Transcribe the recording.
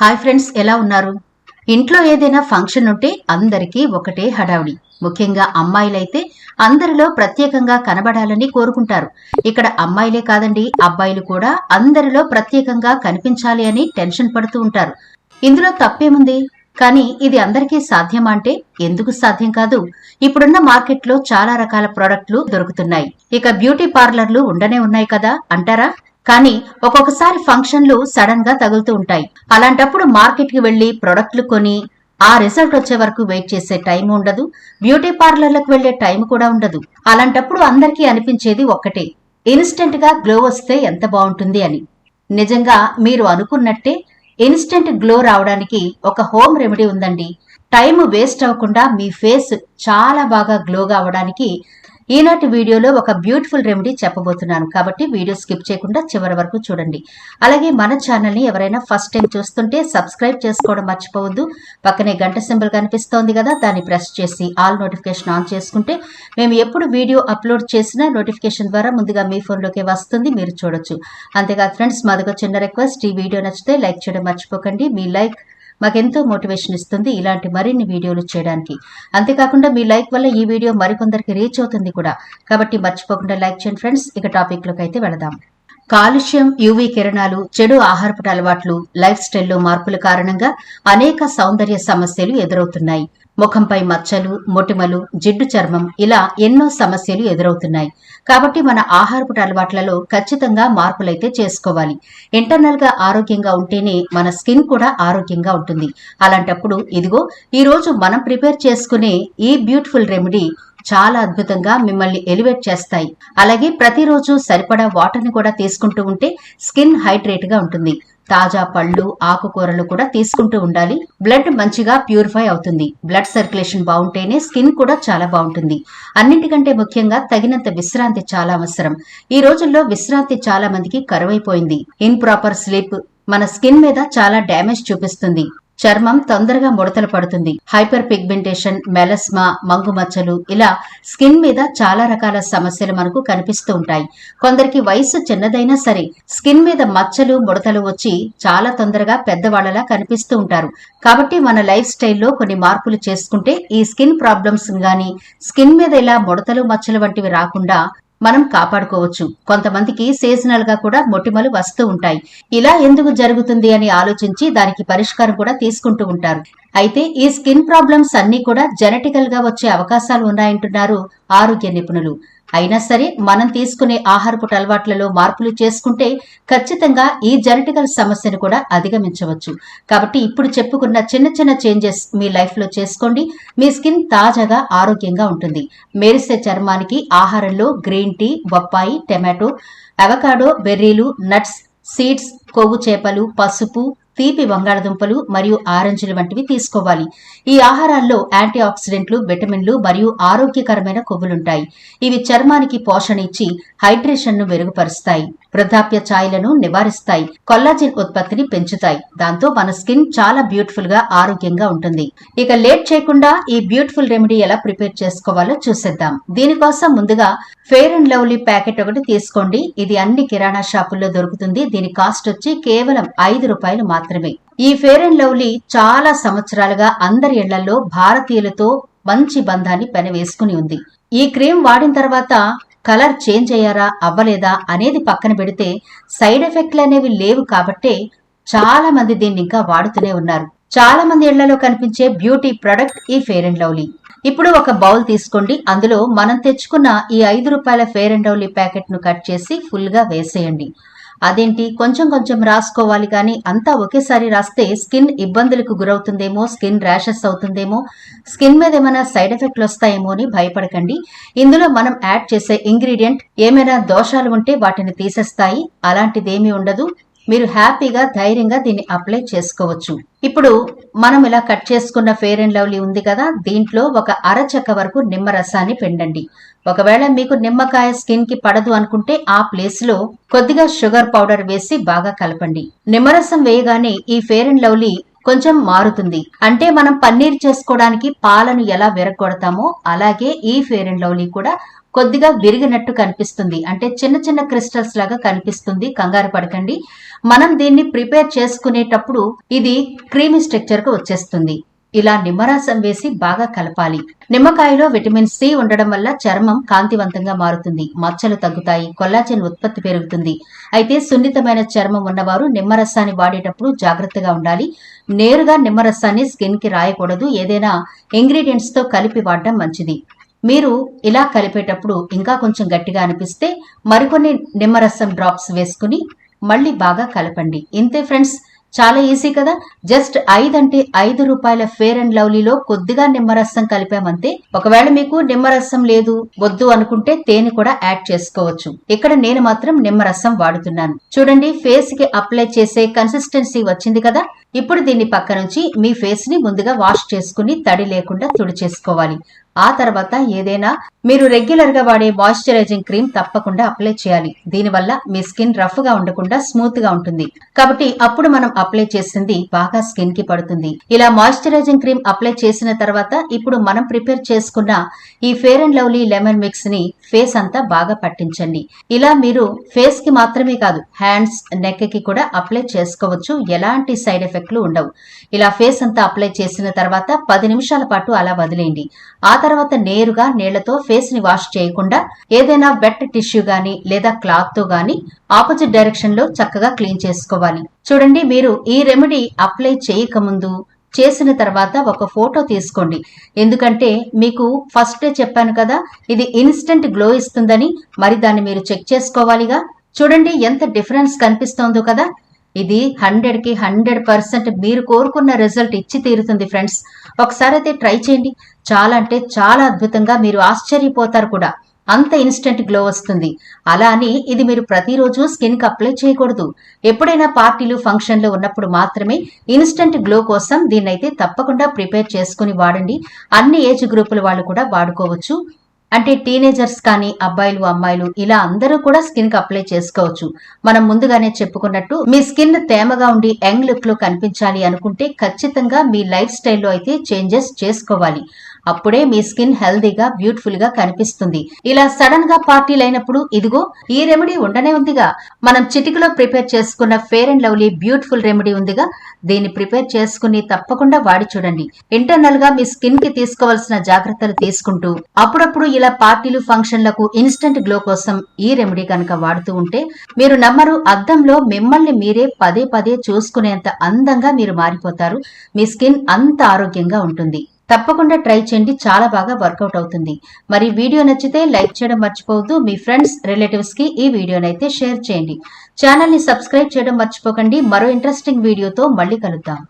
Hi friends ఎలా ఉన్నారు? ఇంట్లో ఏదైనా ఫంక్షన్ ఉంటే అందరికీ ఒకటే హడావిడి. ముఖ్యంగా అమ్మాయిలైతే అందరిలో ప్రత్యేకంగా కనబడాలని కోరుకుంటారు. ఇక్కడ అమ్మాయిలే కాదండి అబ్బాయిలు కూడా అందరిలో ప్రత్యేకంగా కనిపించాలి అని టెన్షన్ పడుతూ ఉంటారు. ఇందులో తప్పేముంది? కానీ ఇది అందరికీ సాధ్యమా అంటే ఎందుకు సాధ్యం కాదు? ఇప్పుడున్న మార్కెట్లో చాలా రకాల ప్రోడక్ట్లు దొరుకుతున్నాయి. ఇక బ్యూటీ పార్లర్లు ఉండనే ఉన్నాయి కదా అంటారా? కానీ ఒక్కొక్కసారి ఫంక్షన్లు సడన్గా తగులుతూ ఉంటాయి. అలాంటప్పుడు మార్కెట్కి వెళ్ళి ప్రొడక్ట్లు కొని ఆ రిజల్ట్ వచ్చే వరకు వెయిట్ చేసే టైం ఉండదు. బ్యూటీ పార్లర్లకు వెళ్ళే టైం కూడా ఉండదు. అలాంటప్పుడు అందరికీ అనిపించేది ఒక్కటే ఇన్స్టెంట్గా గ్లో వస్తే ఎంత బాగుంటుంది అని. నిజంగా మీరు అనుకున్నట్టే ఇన్స్టెంట్ గ్లో రావడానికి ఒక హోమ్ రెమెడీ ఉందండి. టైం వేస్ట్ అవ్వకుండా మీ ఫేస్ చాలా బాగా గ్లోగా అవడానికి ఈనాటి వీడియోలో ఒక బ్యూటిఫుల్ రెమెడీ చెప్పబోతున్నాను. కాబట్టి వీడియో స్కిప్ చేయకుండా చివరి వరకు చూడండి. అలాగే మన ఛానల్ని ఎవరైనా ఫస్ట్ టైం చూస్తుంటే సబ్స్క్రైబ్ చేసుకోవడం మర్చిపోవద్దు. పక్కనే గంట సింబల్ కనిపిస్తోంది కదా దాన్ని ప్రెస్ చేసి ఆల్ నోటిఫికేషన్ ఆన్ చేసుకుంటే మేము ఎప్పుడు వీడియో అప్లోడ్ చేసినా నోటిఫికేషన్ ద్వారా ముందుగా మీ ఫోన్లోకి వస్తుంది మీరు చూడొచ్చు. అంతేకాదు ఫ్రెండ్స్ మాదొక చిన్న రిక్వెస్ట్. ఈ వీడియో నచ్చితే లైక్ చేయడం మర్చిపోకండి. మీ లైక్ మాకెంతో మోటివేషన్ ఇస్తుంది ఇలాంటి మరిన్ని వీడియోలు చేయడానికి. అంతేకాకుండా మీ లైక్ వల్ల ఈ వీడియో మరికొందరికి రీచ్ అవుతుంది కూడా. కాబట్టి మర్చిపోకుండా లైక్ చేయండి ఫ్రెండ్స్. ఇక టాపిక్లోకి అయితే వెళదాం. కాలుష్యం యువి కిరణాలు చెడు ఆహారపు అలవాట్లు లైఫ్ స్టైల్లో మార్పుల కారణంగా అనేక సౌందర్య సమస్యలు ఎదురవుతున్నాయి. ముఖంపై మచ్చలు మొటిమలు జిడ్డు చర్మం ఇలా ఎన్నో సమస్యలు ఎదురవుతున్నాయి. కాబట్టి మన ఆహారపు అలవాట్లలో ఖచ్చితంగా మార్పులైతే చేసుకోవాలి. ఇంటర్నల్గా ఆరోగ్యంగా ఉంటేనే మన స్కిన్ కూడా ఆరోగ్యంగా ఉంటుంది. అలాంటప్పుడు ఇదిగో ఈ రోజు మనం ప్రిపేర్ చేసుకునే ఈ బ్యూటిఫుల్ రెమెడీ చాలా అద్భుతంగా మిమ్మల్ని ఎలివేట్ చేస్తాయి. అలాగే ప్రతిరోజు సరిపడా వాటర్ని కూడా తీసుకుంటూ ఉంటే స్కిన్ హైడ్రేట్గా ఉంటుంది. తాజా పళ్ళు ఆకుకూరలు కూడా తీసుకుంటూ ఉండాలి. బ్లడ్ మంచిగా ప్యూరిఫై అవుతుంది. బ్లడ్ సర్క్యులేషన్ బాగుంటేనే స్కిన్ కూడా చాలా బాగుంటుంది. అన్నింటికంటే ముఖ్యంగా తగినంత విశ్రాంతి చాలా అవసరం. ఈ రోజుల్లో విశ్రాంతి చాలా మందికి కరువైపోయింది. ఇన్ ప్రాపర్ స్లీప్ మన స్కిన్ మీద చాలా డ్యామేజ్ చూపిస్తుంది. చర్మం తొందరగా ముడతలు పడుతుంది. హైపర్ పిగ్మెంటేషన్ మెలస్మా మంగుమచ్చలు ఇలా స్కిన్ మీద చాలా రకాల సమస్యలు మనకు కనిపిస్తూ ఉంటాయి. కొందరికి వయసు చిన్నదైనా సరే స్కిన్ మీద మచ్చలు ముడతలు వచ్చి చాలా తొందరగా పెద్దవాళ్ళలా కనిపిస్తూ ఉంటారు. కాబట్టి మన లైఫ్ స్టైల్లో కొన్ని మార్పులు చేసుకుంటే ఈ స్కిన్ ప్రాబ్లమ్స్ గాని స్కిన్ మీద ఇలా ముడతలు మచ్చలు వంటివి రాకుండా మనం కాపాడుకోవచ్చు. కొంతమందికి సీజనల్గా కూడా మొటిమలు వస్తూ ఉంటాయి. ఇలా ఎందుకు జరుగుతుంది అని ఆలోచించి దానికి పరిష్కారం కూడా తీసుకుంటూ ఉంటారు. అయితే ఈ స్కిన్ ప్రాబ్లమ్స్ అన్ని కూడా జెనెటికల్గా వచ్చే అవకాశాలు ఉన్నాయంటున్నారు ఆరోగ్య నిపుణులు. అయినా సరే మనం తీసుకునే ఆహారపు అలవాట్లలో మార్పులు చేసుకుంటే ఖచ్చితంగా ఈ జెనెటికల్ సమస్యను కూడా అధిగమించవచ్చు. కాబట్టి ఇప్పుడు చెప్పుకున్న చిన్న చిన్న చేంజెస్ మీ లైఫ్లో చేసుకోండి. మీ స్కిన్ తాజాగా ఆరోగ్యంగా ఉంటుంది. మెరిసే చర్మానికి ఆహారంలో గ్రీన్ టీ బొప్పాయి టమాటో అవకాడో బెర్రీలు నట్స్ సీడ్స్ కొవ్వు చేపలు పసుపు తీపి బంగాళదుంపలు మరియు ఆరెంజ్లు వంటివి తీసుకోవాలి. ఈ ఆహారాల్లో యాంటీ ఆక్సిడెంట్లు విటమిన్లు మరియు ఆరోగ్యకరమైన కొవ్వులుంటాయి. ఇవి చర్మానికి పోషణ ఇచ్చి హైడ్రేషన్ను మెరుగుపరుస్తాయి. వృద్ధాప్య ఛాయలను నివారిస్తాయి. కొల్లాజిన్ ఉత్పత్తిని పెంచుతాయి. దాంతో మన స్కిన్ చాలా బ్యూటిఫుల్గా ఆరోగ్యంగా ఉంటుంది. ఇక లేట్ చేయకుండా ఈ బ్యూటిఫుల్ రెమెడీ ఎలా ప్రిపేర్ చేసుకోవాలో చూసేద్దాం. దీనికోసం ముందుగా ఫెయిర్ అండ్ లవ్లీ ప్యాకెట్ ఒకటి తీసుకోండి. ఇది అన్ని కిరాణా షాపుల్లో దొరుకుతుంది. దీని కాస్ట్ వచ్చి కేవలం ఐదు రూపాయలు మాత్రమే. ఈ ఫెయిర్ అండ్ లవ్లీ చాలా సంవత్సరాలుగా అందరి ఇళ్ళలో భారతీయులతో మంచి బంధాన్ని పెనవేసుకుని ఉంది. ఈ క్రీమ్ వాడిన తర్వాత కలర్ చేంజ్ అయ్యారా అవ్వలేదా అనేది పక్కన పెడితే సైడ్ ఎఫెక్ట్లు అనేవి లేవు కాబట్టే చాలా మంది దీన్ని ఇంకా వాడుతూనే ఉన్నారు. చాలా మంది ఇళ్ళలో కనిపించే బ్యూటీ ప్రొడక్ట్ ఈ ఫెయిర్ అండ్ లవ్లీ ఇప్పుడు ఒక బౌల్ తీసుకోండి. అందులో మనం తెచ్చుకున్న ఈ ఐదు రూపాయల ఫేర్ అండ్ లవ్లీ ప్యాకెట్ను కట్ చేసి ఫుల్గా వేసేయండి. అదేంటి? కొంచెం కొంచెం రాసుకోవాలి కానీ అంతా ఒకేసారి రాస్తే స్కిన్ ఇబ్బందులకు గురవుతుందేమో స్కిన్ ర్యాషెస్ అవుతుందేమో స్కిన్ మీద ఏమైనా సైడ్ ఎఫెక్ట్లు వస్తాయేమో అని భయపడకండి. ఇందులో మనం యాడ్ చేసే ఇంగ్రీడియంట్ ఏమైనా దోషాలు ఉంటే వాటిని తీసేస్తాయి. అలాంటిదేమీ ఉండదు. మీరు హ్యాపీగా ధైర్యంగా దీన్ని అప్లై చేసుకోవచ్చు. ఇప్పుడు మనం ఇలా కట్ చేసుకున్న ఫేర్ అండ్ లవ్లీ ఉంది కదా దీంట్లో ఒక అరచక్క వరకు నిమ్మరసాన్ని పిండండి. ఒకవేళ మీకు నిమ్మకాయ స్కిన్కి పడదు అనుకుంటే ఆ ప్లేస్లో కొద్దిగా షుగర్ పౌడర్ వేసి బాగా కలపండి. నిమ్మరసం వేయగానే ఈ ఫేర్ అండ్ లవ్లీ కొంచెం మారుతుంది. అంటే మనం పన్నీర్ చేసుకోవడానికి పాలను ఎలా విరగొడతామో అలాగే ఈ ఫేర్ అండ్ లవ్లీ కూడా కొద్దిగా విరిగినట్టు కనిపిస్తుంది. అంటే చిన్న చిన్న క్రిస్టల్స్ లాగా కనిపిస్తుంది. కంగారు పడకండి. మనం దీన్ని ప్రిపేర్ చేసుకునేటప్పుడు ఇది క్రీమీ స్ట్రక్చర్కు వచ్చేస్తుంది. ఇలా నిమ్మరసం వేసి బాగా కలపాలి. నిమ్మకాయలో విటమిన్ సి ఉండడం వల్ల చర్మం కాంతివంతంగా మారుతుంది. మచ్చలు తగ్గుతాయి. కొల్లాజెన్ ఉత్పత్తి పెరుగుతుంది. అయితే సున్నితమైన చర్మం ఉన్నవారు నిమ్మరసాన్ని వాడేటప్పుడు జాగ్రత్తగా ఉండాలి. నేరుగా నిమ్మరసాన్ని స్కిన్కి రాయకూడదు. ఏదైనా ఇంగ్రీడియంట్స్తో కలిపి వాడడం మంచిది. మీరు ఇలా కలిపేటప్పుడు ఇంకా కొంచెం గట్టిగా అనిపిస్తే మరికొన్ని నిమ్మరసం డ్రాప్స్ వేసుకుని మళ్ళీ బాగా కలపండి. ఇంతే ఫ్రెండ్స్ చాలా ఈజీ కదా? జస్ట్ ఐదు అంటే ఐదు రూపాయల ఫేర్ అండ్ లవ్లీలో కొద్దిగా నిమ్మరసం కలిపామంతే ఒకవేళ మీకు నిమ్మరసం లేదు వద్దు అనుకుంటే తేనె కూడా యాడ్ చేసుకోవచ్చు. ఇక్కడ నేను మాత్రం నిమ్మరసం వాడుతున్నాను. చూడండి ఫేస్కి అప్లై చేసే కన్సిస్టెన్సీ వచ్చింది కదా? ఇప్పుడు దీన్ని పక్క నుంచి మీ ఫేస్ని ముందుగా వాష్ చేసుకుని తడి లేకుండా తుడిచేసుకోవాలి. ఆ తర్వాత ఏదైనా మీరు రెగ్యులర్గా వాడే మాయిశ్చరైజింగ్ క్రీమ్ తప్పకుండా అప్లై చేయాలి. దీనివల్ల మీ స్కిన్ రఫ్గా ఉండకుండా స్మూత్గా ఉంటుంది. కాబట్టి అప్పుడు మనం అప్లై చేసింది బాగా స్కిన్కి పడుతుంది. ఇలా మాయిశ్చరైజింగ్ క్రీమ్ అప్లై చేసిన తర్వాత ఇప్పుడు మనం ప్రిపేర్ చేసుకున్న ఈ ఫేర్ అండ్ లవ్లీ లెమన్ మిక్స్ని ఫేస్ అంతా బాగా పట్టించండి. ఇలా మీరు ఫేస్కి మాత్రమే కాదు హ్యాండ్స్ నెక్కి కూడా అప్లై చేసుకోవచ్చు. ఎలాంటి సైడ్ ఎఫెక్ట్ ఎఫెక్ట్లు ఉండవు. ఇలా ఫేస్ అంతా అప్లై చేసిన తర్వాత పది నిమిషాల పాటు అలా వదిలేయండి. ఆ తర్వాత నేరుగా నీళ్ళతో ఫేస్ని వాష్ చేయకుండా ఏదైనా వెట్ టిష్యూ గాని లేదా క్లాత్తో గాని ఆపోజిట్ డైరెక్షన్లో చక్కగా క్లీన్ చేసుకోవాలి. చూడండి మీరు ఈ రెమెడీ అప్లై చేయకముందు చేసిన తర్వాత ఒక ఫోటో తీసుకోండి. ఎందుకంటే మీకు ఫస్ట్ డే చెప్పాను కదా ఇది ఇన్స్టెంట్ గ్లో ఇస్తుందని మరి దాన్ని మీరు చెక్ చేసుకోవాలిగా? చూడండి ఎంత డిఫరెన్స్ కనిపిస్తోందో కదా. ఇది హండ్రెడ్కి హండ్రెడ్ పర్సెంట్ మీరు కోరుకున్న రిజల్ట్ ఇచ్చి తీరుతుంది ఫ్రెండ్స్ ఒకసారి అయితే ట్రై చేయండి. చాలా అంటే చాలా అద్భుతంగా మీరు ఆశ్చర్యపోతారు కూడా. అంత ఇన్స్టెంట్ గ్లో వస్తుంది. అలా అని ఇది మీరు ప్రతిరోజు స్కిన్కి అప్లై చేయకూడదు. ఎప్పుడైనా పార్టీలు ఫంక్షన్లు ఉన్నప్పుడు మాత్రమే ఇన్స్టెంట్ గ్లో కోసం దీన్నైతే తప్పకుండా ప్రిపేర్ చేసుకుని వాడండి. అన్ని ఏజ్ గ్రూపుల వాళ్ళు కూడా వాడుకోవచ్చు. అంటే టీనేజర్స్ కానీ అబ్బాయిలు అమ్మాయిలు ఇలా అందరూ కూడా స్కిన్కి అప్లై చేసుకోవచ్చు. మనం ముందుగానే చెప్పుకున్నట్టు మీ స్కిన్ తేమగా ఉండి యంగ్ లుక్లో కనిపించాలి అనుకుంటే ఖచ్చితంగా మీ లైఫ్ స్టైల్లో అయితే చేంజెస్ చేసుకోవాలి. అప్పుడే మీ స్కిన్ హెల్దీగా బ్యూటిఫుల్గా కనిపిస్తుంది. ఇలా సడన్గా పార్టీలు అయినప్పుడు ఇదిగో ఈ రెమెడీ ఉండనే ఉందిగా. మనం చిటికలో ప్రిపేర్ చేసుకున్న Fair and Lovely beautiful remedy ఉందిగా. దీన్ని ప్రిపేర్ చేసుకుని తప్పకుండా వాడి చూడండి. ఇంటర్నల్గా మీ స్కిన్కి తీసుకోవాల్సిన జాగ్రత్తలు తీసుకుంటూ అప్పుడప్పుడు ఇలా పార్టీలు ఫంక్షన్లకు ఇన్స్టెంట్ గ్లో కోసం ఈ రెమెడీ కనుక వాడుతూ ఉంటే మీరు నమ్మరు అద్దంలో మిమ్మల్ని మీరే పదే పదే చూసుకునేంత అందంగా మీరు మారిపోతారు. మీ స్కిన్ అంత ఆరోగ్యంగా ఉంటుంది. తప్పకుండా ట్రై చేయండి. చాలా బాగా వర్కౌట్ అవుతుంది. మరి వీడియో నచ్చితే లైక్ చేయడం మర్చిపోవద్దు. మీ ఫ్రెండ్స్ రిలేటివ్స్కి ఈ వీడియోనైతే షేర్ చేయండి. ఛానల్ని సబ్స్క్రైబ్ చేయడం మర్చిపోకండి. మరో ఇంట్రెస్టింగ్ వీడియోతో మళ్ళీ కలుద్దాం.